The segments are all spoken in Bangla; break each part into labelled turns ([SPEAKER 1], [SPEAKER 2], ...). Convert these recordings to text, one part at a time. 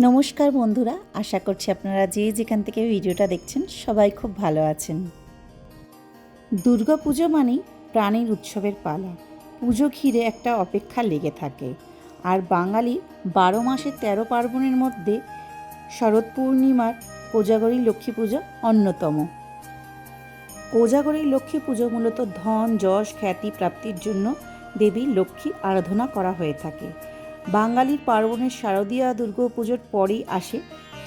[SPEAKER 1] নমস্কার বন্ধুরা, আশা করছি আপনারা যে যেখান থেকে ভিডিওটা দেখছেন সবাই খুব ভালো আছেন। দুর্গা পুজো মানেই প্রাণীর উৎসবের পালা। পুজো ঘিরে একটা অপেক্ষা লেগে থাকে। আর বাঙালি বারো মাসের তেরো পার্বণের মধ্যে শরৎ পূর্ণিমার কোজাগরী লক্ষ্মী পুজো অন্যতম। কোজাগরী লক্ষ্মী পুজো মূলত ধন, যশ, খ্যাতি, প্রাপ্তির জন্য দেবী লক্ষ্মী আরাধনা করা হয়ে থাকে। বাঙালির পার্বণের শারদীয়া দুর্গাপুজোর পরেই আসে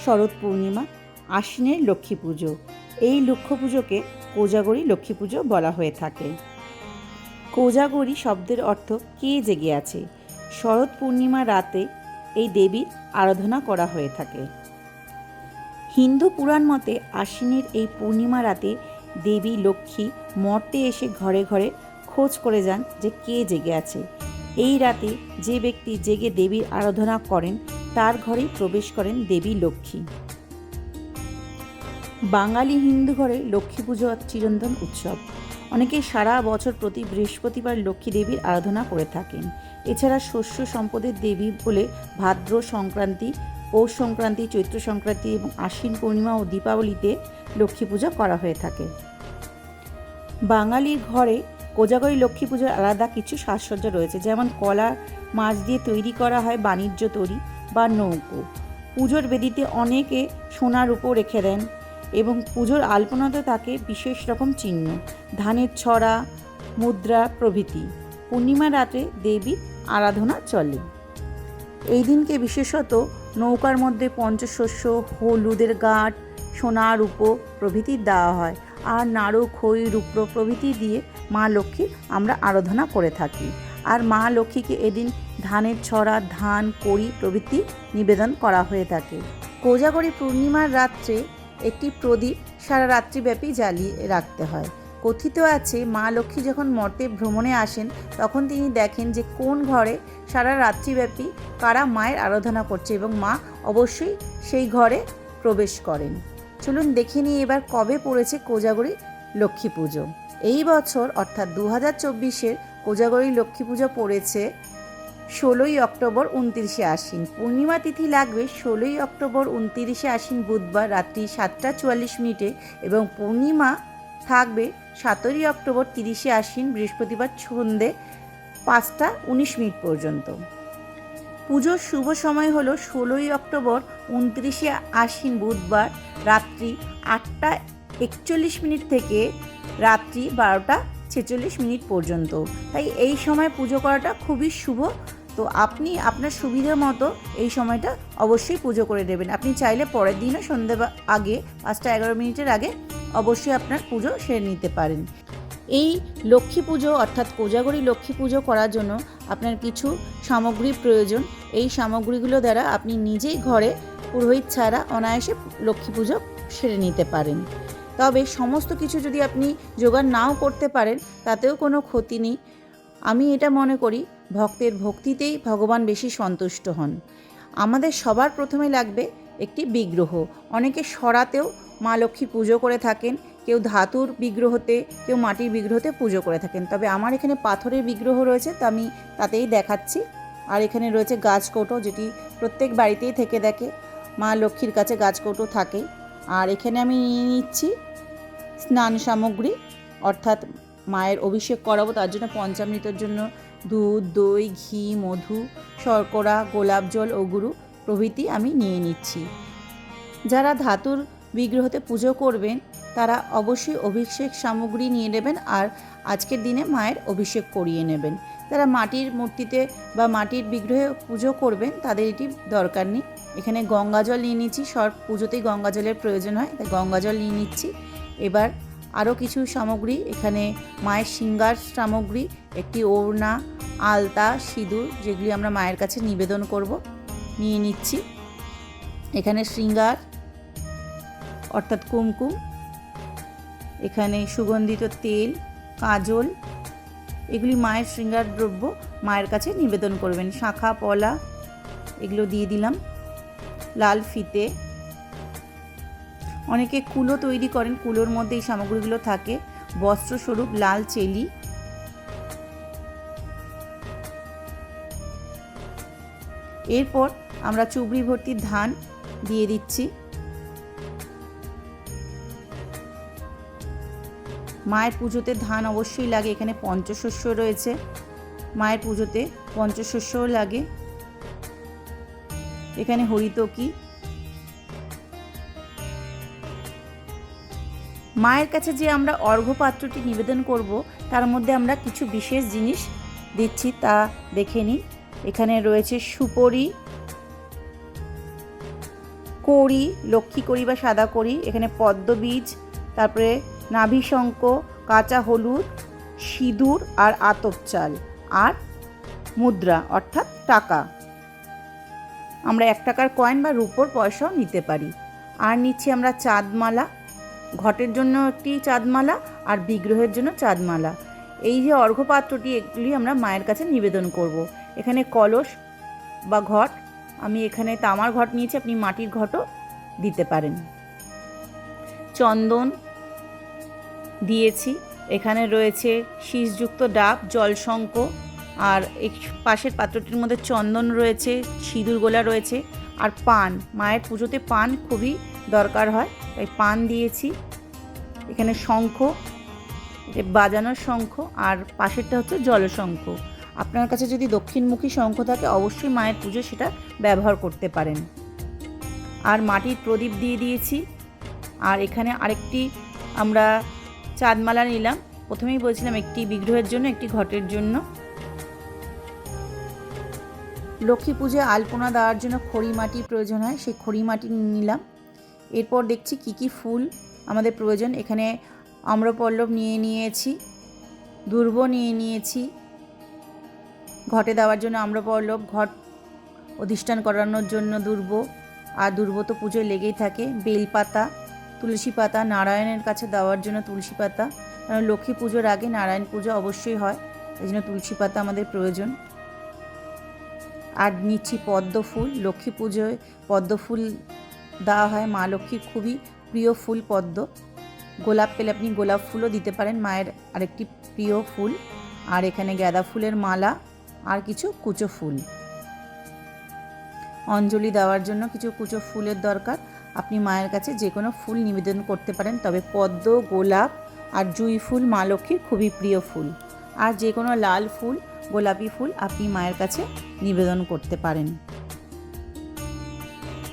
[SPEAKER 1] শরৎ পূর্ণিমা, আশ্বিনের লক্ষ্মী পুজো। এই লক্ষ্য পুজোকে কোজাগরী লক্ষ্মী পুজো বলা হয়ে থাকে। কোজাগরী শব্দের অর্থ কে জেগে আছে? শরৎ পূর্ণিমা রাতে এই দেবীর আরাধনা করা হয়ে থাকে। হিন্দু পুরাণ মতে আশ্বিনের এই পূর্ণিমা রাতে দেবী লক্ষ্মী মর্তে এসে ঘরে ঘরে খোঁজ করে যান যে কে জেগে আছে। এই রাতে যে ব্যক্তি জেগে দেবীর আরাধনা করেন, তার ঘরেই প্রবেশ করেন দেবী লক্ষ্মী। বাঙালি হিন্দু ঘরে লক্ষ্মী পুজো চিরন্তন উৎসব। অনেকে সারা বছর প্রতি বৃহস্পতিবার লক্ষ্মী দেবীর আরাধনা করে থাকেন। এছাড়া শস্য সম্পদের দেবী বলে ভাদ্র সংক্রান্তি, পৌষ সংক্রান্তি, চৈত্র সংক্রান্তি এবং আশ্বিন পূর্ণিমা ও দীপাবলিতে লক্ষ্মী পূজা করা হয়ে থাকে। বাঙালির ঘরে কোজাগরী লক্ষ্মী পুজোর আলাদা কিছু সাজসজ্জা রয়েছে, যেমন কলা মাছ দিয়ে তৈরি করা হয় বাণিজ্য তৈরি বা নৌকো। পুজোর বেদিতে অনেকে সোনার উপর রেখে দেন এবং পুজোর আলপনাতে থাকে বিশেষ রকম চিহ্ন, ধানের ছড়া, মুদ্রা প্রভৃতি। পূর্ণিমা রাতে দেবীর আরাধনা চলে। এই দিনকে বিশেষত নৌকার মধ্যে পঞ্চশস্য, হলুদের গাঁট, সোনার উপ প্রভৃতি দেওয়া হয়। আর নাড়ু, খই রূপ্র প্রভৃতি দিয়ে মা লক্ষ্মীর আমরা আরাধনা করে থাকি। আর মা লক্ষ্মীকে এদিন ধানের ছড়া, ধান, কড়ি প্রভৃতি নিবেদন করা হয়ে থাকে। কোজাগরী পূর্ণিমার রাত্রে একটি প্রদীপ সারা রাত্রিব্যাপী জ্বালিয়ে রাখতে হয়। কথিত আছে, মা লক্ষ্মী যখন মর্তে ভ্রমণে আসেন, তখন তিনি দেখেন যে কোন ঘরে সারা রাত্রিব্যাপী কারা মায়ের আরাধনা করছে এবং মা অবশ্যই সেই ঘরে প্রবেশ করেন। চলুন দেখে নিই এবার কবে পড়েছে কোজাগরী লক্ষ্মী পুজো। এই বছর, অর্থাৎ দু হাজার চব্বিশের কোজাগরী লক্ষ্মী পুজো পড়েছে ষোলোই অক্টোবর উনত্রিশে আশ্বিন। পূর্ণিমা তিথি লাগবে ষোলোই অক্টোবর উনত্রিশে আশ্বিন বুধবার রাত্রি সাতটা চুয়াল্লিশ মিনিটে এবং পূর্ণিমা থাকবে সতেরোই অক্টোবর তিরিশে আশ্বিন বৃহস্পতিবার সন্ধে পাঁচটা উনিশ মিনিট পর্যন্ত। পুজোর শুভ সময় হলো ষোলোই অক্টোবর উনত্রিশে আশ্বিন বুধবার রাত্রি আটটা একচল্লিশ মিনিট থেকে রাত্রি বারোটা ছেচল্লিশ মিনিট পর্যন্ত। তাই এই সময় পুজো করাটা খুবই শুভ। তো আপনি আপনার সুবিধা মতো এই সময়টা অবশ্যই পুজো করে দেবেন। আপনি চাইলে পরের দিনও সন্ধে বা- আগে পাঁচটা এগারো মিনিটের আগে অবশ্যই আপনার পুজো সেরে নিতে পারেন। এই লক্ষ্মী পুজো অর্থাৎ কোজাগরী লক্ষ্মী পুজো করার জন্য আপনার কিছু সামগ্রী প্রয়োজন। এই সামগ্রীগুলো দ্বারা আপনি নিজেই ঘরে পুরোহিত ছাড়া অনায়াসে লক্ষ্মী পুজো সেরে নিতে পারেন। তবে সমস্ত কিছু যদি আপনি জোগাড় নাও করতে পারেন, তাতেও কোনো ক্ষতি নেই। আমি এটা মনে করি, ভক্তের ভক্তিতেই ভগবান বেশি সন্তুষ্ট হন। আমাদের সবার প্রথমে লাগবে একটি বিগ্রহ। অনেকে সরাতেও মা লক্ষ্মী পুজো করে থাকেন, কেউ ধাতুর বিগ্রহতে, কেউ মাটির বিগ্রহতে পুজো করে থাকেন। তবে আমার এখানে পাথরের বিগ্রহ রয়েছে, তা আমি তাতেই দেখাচ্ছি। আর এখানে রয়েছে গাছ কৌটো যেটি প্রত্যেক বাড়িতেই থেকে দেখে। মা লক্ষ্মীর কাছে গাছ কৌটো থাকে। আর এখানে আমি নিয়ে নিচ্ছি স্নান সামগ্রী, অর্থাৎ মায়ের অভিষেক করাবো, তার জন্য পঞ্চামৃতের জন্য দুধ, দই, ঘি, মধু, শর্করা, গোলাপ জল ও গুরু প্রভৃতি আমি নিয়ে নিচ্ছি। যারা ধাতুর বিগ্রহতে পুজো করবেন, তারা অবশ্যই অভিষেক সামগ্রী নিয়ে নেবেন আর আজকের দিনে মায়ের অভিষেক করিয়ে নেবেন। যারা মাটির মূর্তিতে বা মাটির বিগ্রহে পুজো করবেন, তাদের এটি দরকার নেই। এখানে গঙ্গা জল নিয়ে নিচ্ছি সব পুজোতেই গঙ্গা জলের প্রয়োজন হয়, তাই গঙ্গা জল নিয়ে নিচ্ছি। এবার আরও কিছু সামগ্রী, এখানে মায়ের শৃঙ্গার সামগ্রী, একটি ওড়না, আলতা, সিঁদুর, যেগুলি আমরা মায়ের কাছে নিবেদন করব, নিয়ে নিচ্ছি। এখানে শৃঙ্গার, অর্থাৎ কুমকুম, এখানে সুগন্ধিত তেল, কাজল, এগুলি মায়ের শৃঙ্গার দ্রব্য মায়ের কাছে নিবেদন করবেন। শাঁখা, পলা, এগুলো দিয়ে দিলাম। লাল ফিতে অনেকে কুলো তৈরি করেন, কুলোর মধ্যে এই সামগ্রীগুলো থাকে। বস্ত্রস্বরূপ, লাল চেলি। এরপর আমরা চুবড়ি ভর্তি ধান দিয়ে দিচ্ছি। মায়ের পুজোতে ধান অবশ্যই লাগে, এখানে পঞ্চশস্য রয়েছে। মায়ের পুজোতে পঞ্চশস্যও লাগে। এখানে হরিতকি মায়ের কাছে যে আমরা অর্ঘ্যপাত্রটি নিবেদন করব, তার মধ্যে আমরা কিছু বিশেষ জিনিস দিচ্ছি তা দেখে নিই এখানে রয়েছে সুপরি, কড়ি, লক্ষ্মী কড়ি বা সাদা কড়ি, এখানে পদ্ম বীজ, তারপরে নাভিশঙ্ক কাঁচা হলুদ, সিঁদুর আর আতপ চাল আর মুদ্রা অর্থাৎ টাকা। আমরা এক টাকার কয়েন বা রুপোর পয়সাও নিতে পারি। আর নিচ্ছি আমরা চাঁদমালা ঘটের জন্য একটি চাঁদমালা আর বিগ্রহের জন্য চাঁদমালা এই যে অর্ঘ্যপাত্রটি, এগুলি আমরা মায়ের কাছে নিবেদন করব। এখানে কলস বা ঘট, আমি এখানে তামার ঘট নিয়েছি, আপনি মাটির ঘটও দিতে পারেন চন্দন দিয়েছি, এখানে রয়েছে শীষযুক্ত ডাব জলশঙ্ক আর এই পাশের পাত্রটির মধ্যে চন্দন রয়েছে, সিঁদুর গোলা রয়েছে, আর পান, মায়ের পুজোতে পান খুবই দরকার হয়, তাই পান দিয়েছি। এখানে শঙ্খ এটা বাজানোর শঙ্খ, আর পাশেরটা হচ্ছে জলশঙ্খ আপনার কাছে যদি দক্ষিণমুখী শঙ্খ থাকে, অবশ্যই মায়ের পুজো সেটা ব্যবহার করতে পারেন। আর মাটির প্রদীপ দিয়ে দিয়েছি। আর এখানে আরেকটি আমরা চাঁদমালা নিলাম। প্রথমেই বলছিলাম একটি বিগ্রহের জন্য, একটি ঘটের জন্য। লক্ষ্মী পুজোয় আলপনা দেওয়ার জন্য খড়ি মাটি প্রয়োজন হয়, সেই খড়ি মাটি নিলাম। এরপর দেখছি কি কি ফুল আমাদের প্রয়োজন। এখানে আম্রপল্লব নিয়ে নিয়েছি দুর্ব নিয়ে নিয়েছি, ঘটে দেওয়ার জন্য আম্রপল্লব ঘট অধিষ্ঠান করানোর জন্য দুর্ব আর দুর্ব তো পুজোয় লেগেই থাকে। বেলপাতা, তুলসী পাতা নারায়ণের কাছে দেওয়ার জন্য তুলসী পাতা, কারণ লক্ষ্মী পুজোর আগে নারায়ণ পুজো অবশ্যই হয়, এই জন্য তুলসী পাতা আমাদের প্রয়োজন। আর নিচ্ছি পদ্ম ফুল লক্ষ্মী পুজোয় পদ্ম ফুল দেওয়া হয়। মা লক্ষ্মীর খুবই প্রিয় ফুল পদ্ম। গোলাপ পেলে আপনি গোলাপ ফুলও দিতে পারেন। মায়ের আরেকটি প্রিয় ফুল। আর এখানে গাঁদা ফুলের মালা আর কিছু কুচো ফুল। অঞ্জলি দেওয়ার জন্য কিছু কুচো ফুলের দরকার। আপনি মায়ের কাছে যে কোনো ফুল নিবেদন করতে পারেন। তবে পদ্ম, গোলাপ আর জুঁই ফুল মা লক্ষ্মীর খুবই প্রিয় ফুল। আর যে কোনো লাল ফুল, গোলাপি ফুল আপনি মায়ের কাছে নিবেদন করতে পারেন।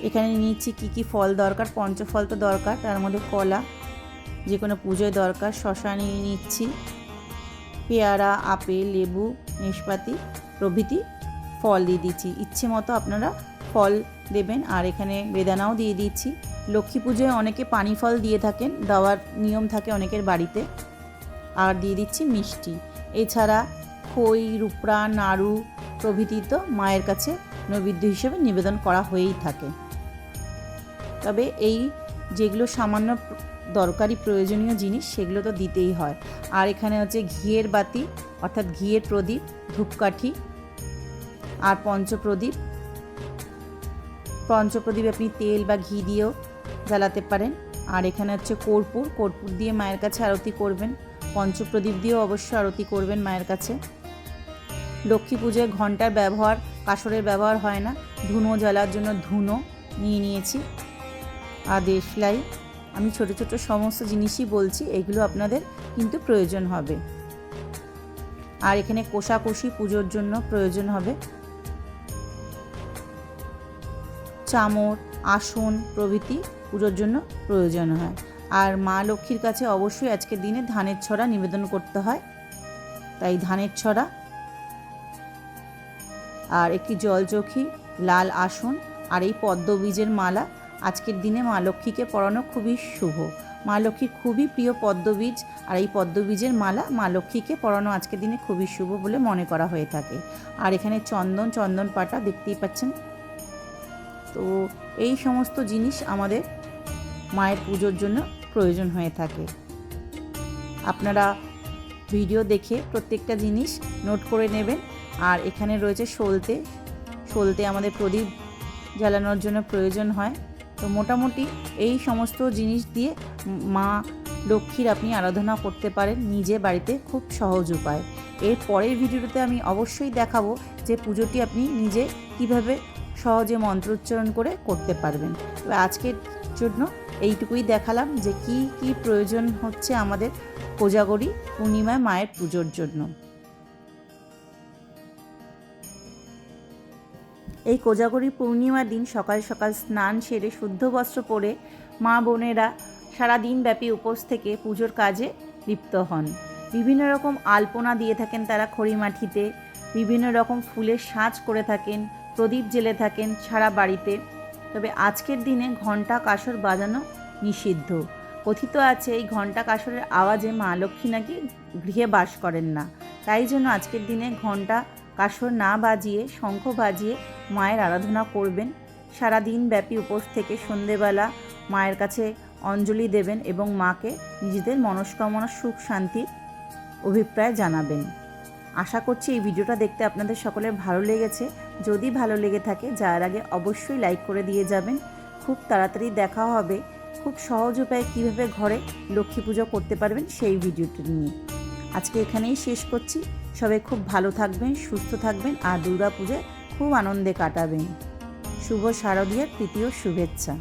[SPEAKER 1] এখানে নিচ্ছি কি কি ফল দরকার, পঞ্চফল তো দরকার, তার মধ্যে কলা, যে কোনো পুজোয় দরকার শশা নিয়ে নিচ্ছি, পেয়ারা, আপেল, লেবু নেশপাতি প্রভৃতি ফল দিয়ে দিচ্ছি। ইচ্ছে মতো আপনারা ফল দেবেন, আর এখানে বেদানাও দিয়ে দিচ্ছি। লক্ষ্মী পুজোয় অনেকে পানি ফল দিয়ে থাকেন, দেওয়ার নিয়ম থাকে অনেকের বাড়িতে। আর দিয়ে দিচ্ছি মিষ্টি। এছাড়া খই, রূপড়া, নাড়ু প্রভৃতি তো মায়ের কাছে নৈবেদ্য হিসেবে নিবেদন করা হয়েই থাকে। তবে এই যেগুলো সামান্য দরকারি প্রয়োজনীয় জিনিস সেগুলো তো দিতেই হয়। আর এখানে হচ্ছে ঘিয়ের বাতি, অর্থাৎ ঘিয়ের প্রদীপ, ধূপকাঠি আর পঞ্চপ্রদীপ। পঞ্চপ্রদীপ আপনি তেল বা ঘি দিয়েও জ্বালাতে পারেন। আর এখানে হচ্ছে কর্পূর কর্পূর দিয়ে মায়ের কাছে আরতি করবেন। পঞ্চপ্রদীপ দিয়েও অবশ্যই আরতি করবেন মায়ের কাছে। লক্ষ্মী পুজোয় ঘণ্টার ব্যবহার, কাসরের ব্যবহার হয় না। ধুনো জ্বালার জন্য ধুনো নিয়ে নিয়েছি। আর দেশলাই আমি ছোট ছোট সমস্ত জিনিসই বলছি, এগুলো আপনাদের কিন্তু প্রয়োজন হবে। আর এখানে কোষাকুষি পুজোর জন্য প্রয়োজন হবে। চামর, আসন প্রভৃতি পুজোর জন্য প্রয়োজন হয়। আর মা লক্ষ্মীর কাছে অবশ্যই আজকের দিনে ধানের ছড়া নিবেদন করতে হয়। তাই ধানের ছড়া। আর একটি জলচৌকি, লাল আসন, আর এই পদ্মবীজের মালা আজকের দিনে মা লক্ষ্মীকে পরানো খুবই শুভ। মা লক্ষ্মীর খুবই প্রিয় পদ্মবীজ, আর এই পদ্মবীজের মালা মা লক্ষ্মীকে পরানো আজকের দিনে খুবই শুভ বলে মনে করা হয়ে থাকে। আর এখানে চন্দন চন্দন পাটা দেখতেই পাচ্ছেন। তো এই সমস্ত জিনিস আমাদের মায়ের পুজোর জন্য প্রয়োজন হয়ে থাকে। আপনারা ভিডিও দেখে প্রত্যেকটা জিনিস নোট করে নেবেন। আর এখানে রয়েছে সলতে সলতে আমাদের প্রদীপ জ্বালানোর জন্য প্রয়োজন হয়। তো মোটামুটি এই সমস্ত জিনিস দিয়ে মা লক্ষ্মীর আপনি আরাধনা করতে পারেন নিজে বাড়িতে খুব সহজ উপায়। এর পরের ভিডিওতে আমি অবশ্যই দেখাবো যে পুজোটি আপনি নিজে কীভাবে সহজে মন্ত্রোচ্চারণ করে করতে পারবেন। আজকের জন্য এইটুকুই দেখালাম যে কি কি প্রয়োজন হচ্ছে আমাদের কোজাগরি পূর্ণিমায় মায়ের পুজোর জন্য। এই কোজাগরি পূর্ণিমার দিন সকাল সকাল স্নান সেরে শুদ্ধ বস্ত্র পরে মা বোনেরা সারা দিন ব্যাপী উপোস থেকে পুজোর কাজে লিপ্ত হন। বিভিন্ন রকম আলপনা দিয়ে থাকেন তারা খড়িমাঠিতে বিভিন্ন রকম ফুলের সাজ করে থাকেন, প্রদীপ জেলে থাকেন সারা বাড়িতে। তবে আজকের দিনে ঘণ্টা কাসর বাজানো নিষিদ্ধ। কথিত আছে, এই ঘণ্টা কাসরের আওয়াজে মা লক্ষ্মী নাকি গৃহে বাস করেন না। তাই জন্য আজকের দিনে ঘণ্টা কাসর না বাজিয়ে, শঙ্খ বাজিয়ে মায়ের আরাধনা করবেন। সারা দিন ব্যাপী উপোস থেকে সন্ধেবেলা মায়ের কাছে অঞ্জলি দেবেন এবং মাকে নিজেদের মনস্কামনা, সুখ শান্তির অভিপ্রায় জানাবেন। আশা করছি এই ভিডিওটা দেখতে আপনাদের সকলের ভালো লেগেছে। যদি ভালো লেগে থাকে, যার আগে অবশ্যই লাইক করে দিয়ে যাবেন। খুব তাড়াতাড়ি দেখা হবে। খুব সহজ উপায়ে কীভাবে ঘরে লক্ষ্মী পুজো করতে পারবেন সেই ভিডিওটি নিয়ে। আজকে এখানেই শেষ করছি। সবাই খুব ভালো থাকবেন, সুস্থ থাকবেন আর দুর্গা পুজোয় খুব আনন্দে কাটাবেন। শুভ শারদীয়ার তৃতীয় শুভেচ্ছা।